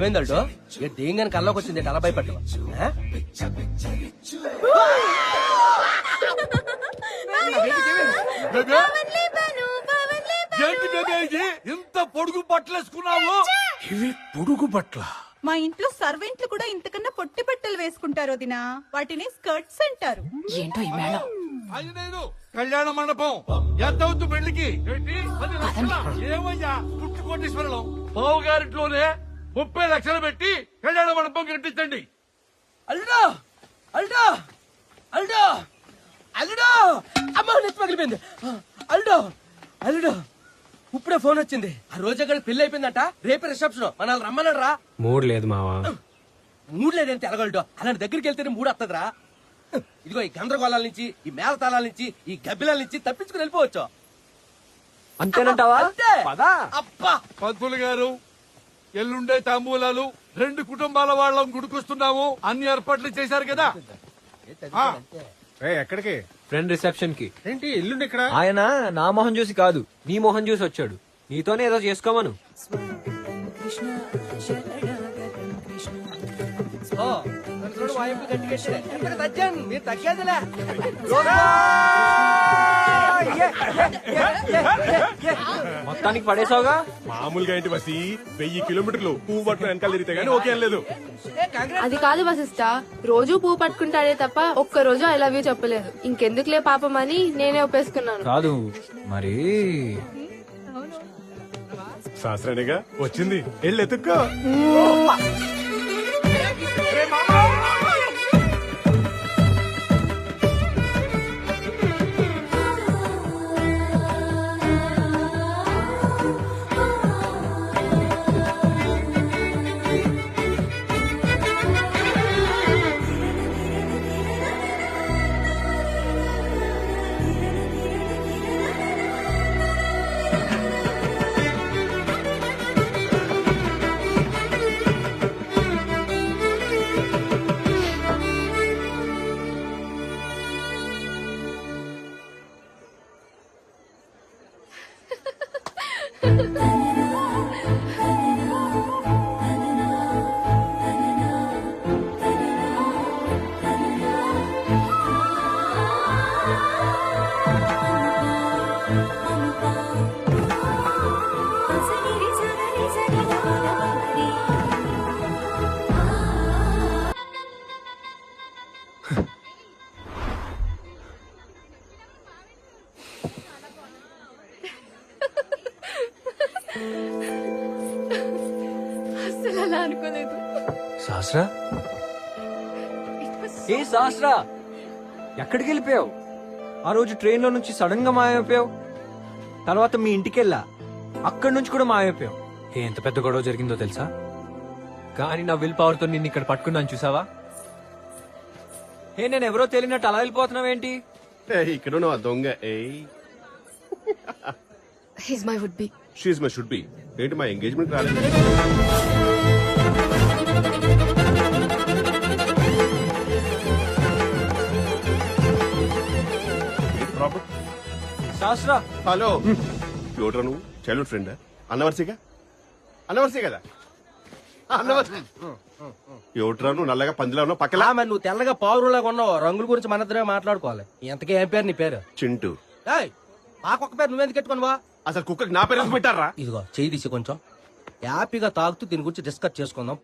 అల్టో ఏ దేంగాని కల్లోకి వచ్చింది అలా భయపడ్డా బేబే ఏంటి బేబే ఇది ఇంత పొడుగు బట్టలేసుకున్నావు? ఇవి పొడుగు బట్ల మా ఇంట్లో సర్వెంట్లు కూడా ఇంతకన్నా పొట్టి బట్టలు వేసుకుంటారు వదినా. వాటిని స్కర్ట్స్ అంటారు. ఏంటో ఈ మేళం? అది నేను కళ్యాణ మండపం. ఎంత అవుతు పెళ్ళికి ఏంటి? పది లక్షలా? ఏమయ్యా? పుట్టు ముప్పై లక్షలు పెట్టి కళ్యాణ మండపం కట్టించండి. అల్లుడో! అల్లుడో! అల్లుడో! అల్లుడో! అమ్మ నెత్తి పగిలిపోయింది. అల్లుడో! అల్లుడో! ఇప్పుడే ఫోన్ వచ్చింది. ఆ రోజు అక్కడ పెళ్ళి అయిపోయిందట. రేపే రిసెప్షన్. మన వాళ్ళు రమ్మన్నాడు రా మూడు లేదు మావా. మూడు లేదంటే ఎలగలడు అలాంటి దగ్గరికి వెళ్తేనే మూడు వస్తుందిరా ఇదిగో ఈ గందరగోళాల నుంచి ఈ మేళతాళాల నుంచి ఈ గబ్బిలాల నుంచి తప్పించుకుని వెళ్ళిపోవచ్చు. అంతేనంటావా? అబ్బా! పంతులు గారు ఎల్లుండే తాంబూలాలు రెండు కుటుంబాల వాళ్ళం గుడికొస్తున్నాము. అన్ని ఏర్పాట్లు చేశారు కదా? ఎక్కడికి? ఫ్రెండ్ రిసెప్షన్కి. ఏంటి ఇల్లుండి ఇక్కడ? ఆయన నా మొహం చూసి కాదు నీ మొహం చూసి వచ్చాడు. నీతోనే ఏదో చేసుకోమను. ఓ నన్ను చూడు వాయింపు గట్టిగట్టిదే. ఎక్కడ తగ్గాను? మీరు తగ్గేదిలే. మొత్తానికి పడేసావుగా? మామూలుగా ఏంటి బసి వెయ్యి కిలోమీటర్లు పువ్వు పట్టు వెనకాల తిరిగితే గానీ ఓకే అని లేదు అది కాదు వశిష్ట రోజు పువ్వు పట్టుకుంటాడే తప్ప ఒక్క రోజు ఐ లవ్ యూ చెప్పలేదు. ఇంకెందుకులే పాపం అని నేనే ఒప్పేసుకున్నాను. కాదు మరి. శాస్త్రానిగా వచ్చింది. వెళ్ళి ఎత్తుక్కో అసలు ఏ శాస్త్ర ఎక్కడికి వెళ్ళిపోయావు ఆ రోజు ట్రైన్లో నుంచి సడన్గా మాయమైపోయావు? తర్వాత మీ ఇంటికి వెళ్ళా అక్కడి నుంచి కూడా మాయమైపోయావు? ఏ ఎంత పెద్ద గొడవ జరిగిందో తెలుసా? కానీ నా విల్ పవర్తో నిన్ను ఇక్కడ పట్టుకున్నాను చూసావా? ఏ నేను ఎవరో తెలియనట్టు అలా వెళ్ళిపోతున్నావేంటి? ఇక్కడ దొంగ ఏ he's my would be she's my should be ఏంటి మా ఎంగేజ్మెంట్ రాలేదు? శాస్త్ర హలో. ఎవడ్రా నువ్వు? Childhood friend అన్నవర్సిగా? అన్నవర్సి కదా? అన్నవర్సి. ఎవట్రా నువ్వు? నల్లగా పందిలా ఉన్నావు? పక్కల? మరి నువ్వు తెల్లగా పౌరులాగా ఉన్నావు. రంగుల గురించి మన ఇద్దరే మాట్లాడుకోవాలి. ఎంతకీ ఏం పేరు నీ పేరు? చింటూ. ఏయ్ మాకొక్క పేరు నువ్వెందుకు పెట్టుకున్నావా అసలు కుక్కకి నా పేరు ఎందుకు పెట్టారా? ఇదిగో చేయి తీసి కొంచెం. హ్యాపీగా తాగుతూ దీని గురించి డిస్కస్ చేసుకుందాం.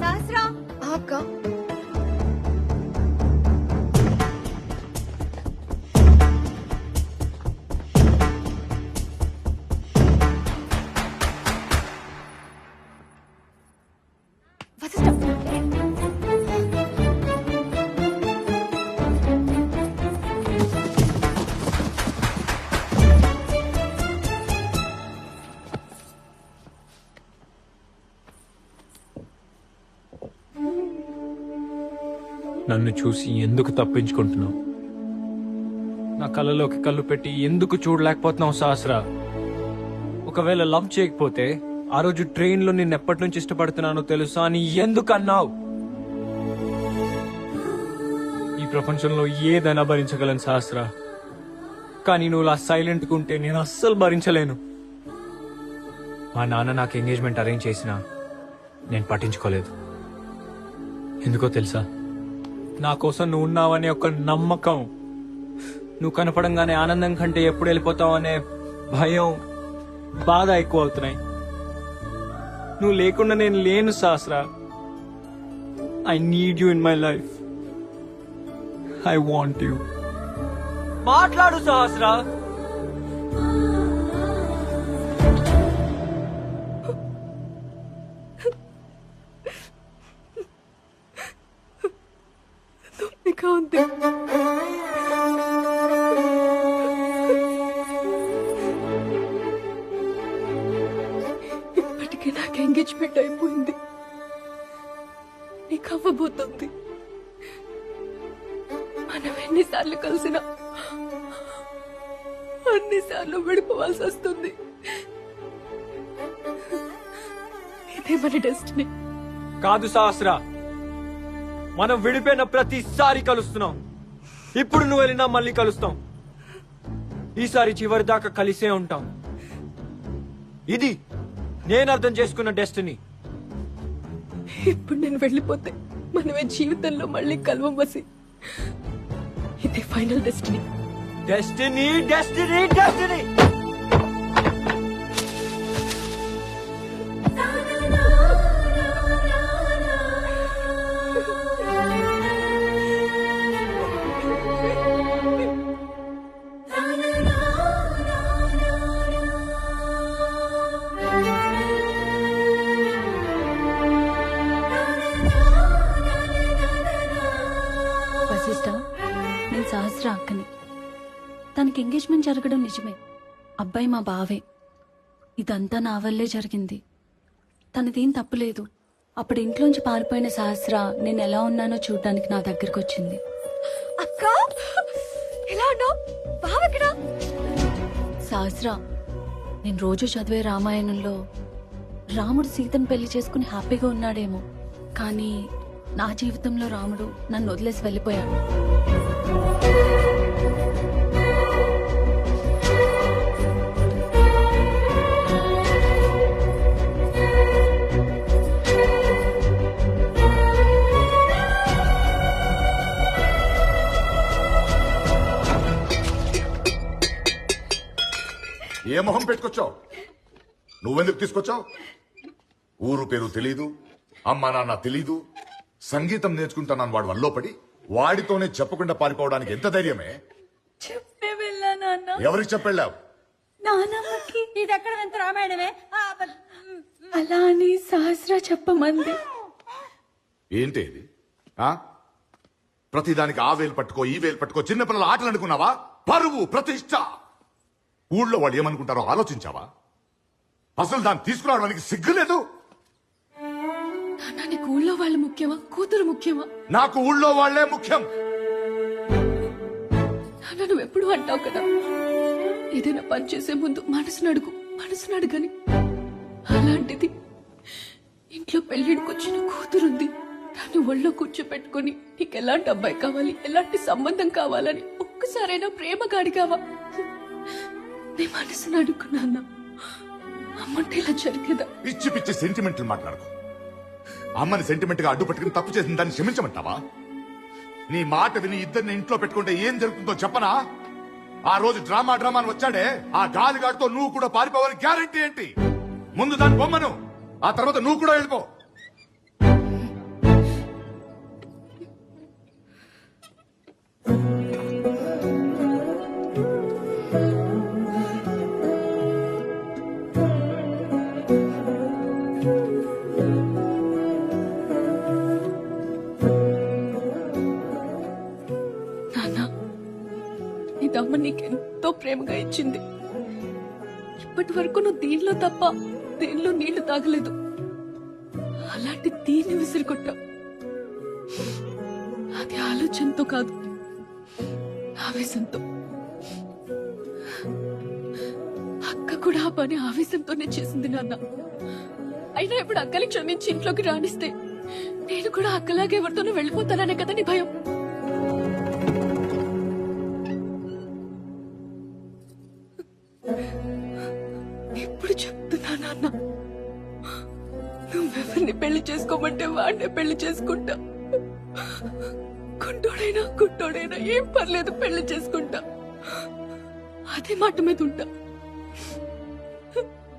సహస్రా. అక్క. వశిష్ట నన్ను చూసి ఎందుకు తప్పించుకుంటున్నావు? నా కళ్ళలోకి కళ్ళు పెట్టి ఎందుకు చూడలేకపోతున్నావు సహస్ర? ఒకవేళ లవ్ చేయకపోతే ఆ రోజు ట్రైన్లో నిన్ను ఎప్పటి నుంచి ఇష్టపడుతున్నానో తెలుసా అని ఎందుకు అన్నావు? ఈ ప్రపంచంలో ఏదైనా భరించగలను సహస్ర. కానీ నువ్వు అలా సైలెంట్ ఉంటే నేను అస్సలు భరించలేను. మా నాన్న నాకు ఎంగేజ్మెంట్ అరేంజ్ చేసినా నేను పట్టించుకోలేదు. ఎందుకో తెలుసా? నా కోసం నువ్వు ఉన్నావనే ఒక నమ్మకం. నువ్వు కనపడంగానే ఆనందం కంటే ఎప్పుడు వెళ్ళిపోతావు అనే భయం బాధ ఎక్కువ అవుతున్నాయి నువ్వు లేకుండా నేను లేను శాస్త్ర. I need you in my life I want you మాట్లాడు సహస్రా ఇప్పటికే నాకు ఎంగేజ్మెంట్ అయిపోయింది. నీకు అవ్వబోతుంది. మనం ఎన్నిసార్లు కలిసినా అన్నిసార్లు విడిపోవాల్సి వస్తుంది. ఇదే మన డెస్టినీ కాదు సహస్ర మనం విడిపోయిన ప్రతిసారి కలుస్తున్నాం. ఇప్పుడు నువ్వు వెళ్ళినా మళ్ళీ కలుస్తాం. ఈసారి చివరి దాకా కలిసే ఉంటాం. ఇది నేను అర్థం చేసుకున్న డెస్టినీ. ఇప్పుడు నేను వెళ్ళిపోతే మనమే జీవితంలో మళ్ళీ కలవమసి ఇది final destiny. Destiny destiny destiny! Sahasra అక్కని. తనకి ఎంగేజ్మెంట్ జరగడం నిజమే. అబ్బాయి మా బావే. ఇదంతా నా వల్లే జరిగింది. తనదేం తప్పులేదు. అప్పుడు ఇంట్లోంచి పారిపోయిన సహస్ర నేను ఎలా ఉన్నానో చూడడానికి నా దగ్గరకు వచ్చింది అక్క! ఎలా సహస్ర నేను రోజు చదివే రామాయణంలో రాముడు సీతను పెళ్ళి చేసుకుని హ్యాపీగా ఉన్నాడేమో. కానీ నా జీవితంలో రాముడు నన్ను వదిలేసి వెళ్ళిపోయాడు. ఏ మొహం పెట్టుకొచ్చావు? నువ్వెందుకు తీసుకొచ్చావు? ఊరు పేరు తెలీదు అమ్మా నాన్న తెలీదు సంగీతం నేర్చుకుంటానని వాడు వల్లో పడి వాడితోనే చెప్పకుండా పారిపోవడానికి ఎంత ధైర్యమే? చెప్పే వెళ్ళా నాన్న. ఎవరికి చెప్పెళ్ళావు? నానమ్మకి ఇది ఎక్కడ వింత రామాయణమే? అలా అని సహస్ర చెప్పమంది. ఏంటి ఇది? ఆ? ప్రతిదానికి ఆ వేలు పట్టుకో ఈ వేలు పట్టుకో చిన్నపిల్లల ఆటలు అనుకున్నావా? పరువు ప్రతిష్ట! ఊళ్ళో వాళ్ళు ఏమనుకుంటారో ఆలోచించావా? అసలు దాన్ని తీసుకురావడానికి సిగ్గులేదు వాళ్ళు ముఖ్యమా? కూతురు ముఖ్యమా? నాకు ఊళ్ళో వాళ్ళే ముఖ్యం. నాన్న నువ్వు ఎప్పుడు అంటావు కదా? ఏదైనా పని చేసే ముందు మనసును అడుగు మనసును అడుగని. అలాంటిది ఇంట్లో పెళ్ళిడికి వచ్చిన కూతురుంది. దాన్ని ఒళ్ళో కూర్చోపెట్టుకుని నీకు ఎలాంటి అబ్బాయి కావాలి ఎలాంటి సంబంధం కావాలని ఒక్కసారైనా ప్రేమ గాడిగావా నీ మనసును అడుగున్నాన్న అమ్మంటే ఇలా జరిగేదా? పిచ్చి పిచ్చి సెంటిమెంట్లు మాట్లాడకు. అమ్మని సెంటిమెంట్గా అడ్డు పెట్టుకుని తప్పు చేసిన దాన్ని క్షమించమంటావా? నీ మాట విని ఇద్దరిని ఇంట్లో పెట్టుకుంటే ఏం జరుగుతుందో చెప్పనా? ఆ రోజు డ్రామా డ్రామా అని వచ్చాడే ఆ గాలిగాడితో నువ్వు కూడా పారిపోవాలని గ్యారంటీ ఏంటి? ముందు దాన్ని బొమ్మను ఆ తర్వాత నువ్వు కూడా వెళ్ళిపో. ఎంతో ప్రేమగా ఇచ్చింది. ఇప్పటి వరకు నువ్వు దీనిలో తప్ప దేనిలో నీళ్ళు తాగలేదు. అలాంటి దీన్ని విసిరికొట్టావు. అది ఆలోచనతో కాదు ఆవేశంతో. అక్క కూడా ఆ పని ఆవేశంతోనే చేసింది నాన్న. అయినా ఇప్పుడు అక్కని క్షమించి ఇంట్లోకి రాణిస్తే నేను కూడా అక్కలాగే ఎవరితోనూ వెళ్ళిపోతాననే కదా నీ భయం. పెళ్ళి చేసుకోమంటే వాడినే పెళ్ళి చేసుకుంటా. కుంటోడైనా కుంటోడైనా ఏం పర్లేదు పెళ్ళి చేసుకుంటా. అదే మాట మీద ఉంటా.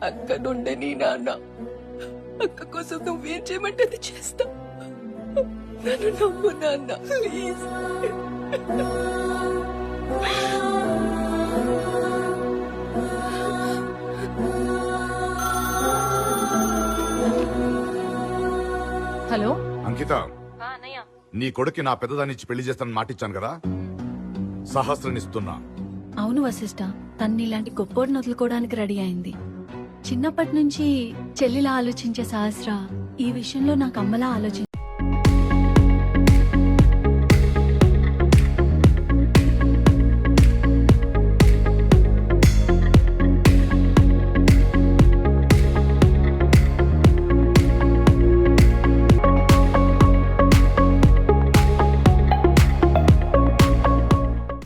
అక్క నుండే నీ నాన్న. అక్క కోసం నువ్వేం చేయమంటే అది చేస్తా. నన్ను నమ్ము నాన్న ప్లీజ్. నీ కొడుకు నా పెద్దదానిచ్చి పెళ్ళి చేస్తానని మాటిచ్చాను కదా? సహస్రనిస్తున్నా. అవును వశిష్ట తన్ని ఇలాంటి గొప్పోడిని వదులుకోవడానికి రెడీ అయింది. చిన్నప్పటి నుంచి చెల్లిలా ఆలోచించే సహస్ర ఈ విషయంలో నాకు అమ్మలా ఆలోచించ